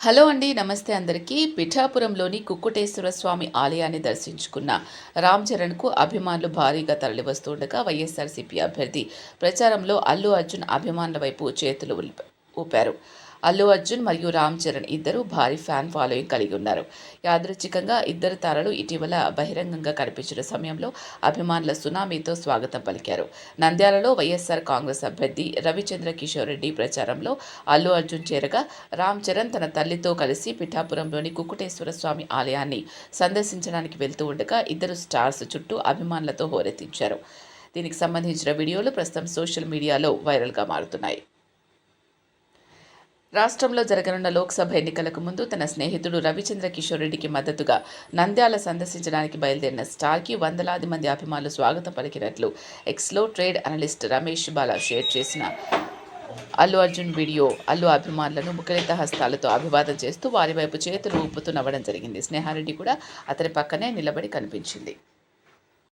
Hello అండి నమస్తే అందరికీ. పిఠాపురంలోని కుక్కుటేశ్వర స్వామి ఆలయాన్ని దర్శించుకున్న రామ్ చరణ్కు అభిమానులు భారీగా తరలివస్తుండగా వైఎస్ఆర్సీపీ అభ్యర్థి ప్రచారంలో అల్లు అర్జున్ అభిమానుల వైపు చేతులు ఊపారు. అల్లు అర్జున్ మరియు రామ్ చరణ్ ఇద్దరు భారీ ఫ్యాన్ ఫాలోయింగ్ కలిగి ఉన్నారు. యాదృచ్ఛికంగా ఇద్దరు తారలు ఇటీవల బహిరంగంగా కనిపించిన సమయంలో అభిమానుల సునామీతో స్వాగతం పలికారు. నంద్యాలలో వైఎస్ఆర్ కాంగ్రెస్ అభ్యర్థి రవిచంద్ర కిషోర్ రెడ్డి ప్రచారంలో అల్లు అర్జున్ చేరగా రామ్ చరణ్ తన తల్లితో కలిసి పిఠాపురంలోని కుక్కుటేశ్వర స్వామి ఆలయాన్ని సందర్శించడానికి వెళ్తూ ఉండగా ఇద్దరు స్టార్స్ చుట్టూ అభిమానులతో హోరెత్తించారు. దీనికి సంబంధించిన వీడియోలు ప్రస్తుతం సోషల్ మీడియాలో వైరల్గా మారుతున్నాయి. రాష్ట్రంలో జరగనున్న లోక్సభ ఎన్నికలకు ముందు తన స్నేహితుడు రవిచంద్ర కిషోర్ రెడ్డికి మద్దతుగా నంద్యాల సందర్శించడానికి బయలుదేరిన స్టార్కి వందలాది మంది అభిమానులు స్వాగతం పలికినట్లు ఎక్స్లో trade analyst Ramesh Bala share చేసిన అల్లు అర్జున్ వీడియో అల్లు అభిమానులను ముఖలిత హస్తాలతో అభివాదం చేస్తూ వారి వైపు చేతులు ఊపుతూ నవ్వడం జరిగింది. స్నేహారెడ్డి కూడా అతని పక్కనే నిలబడి కనిపించింది.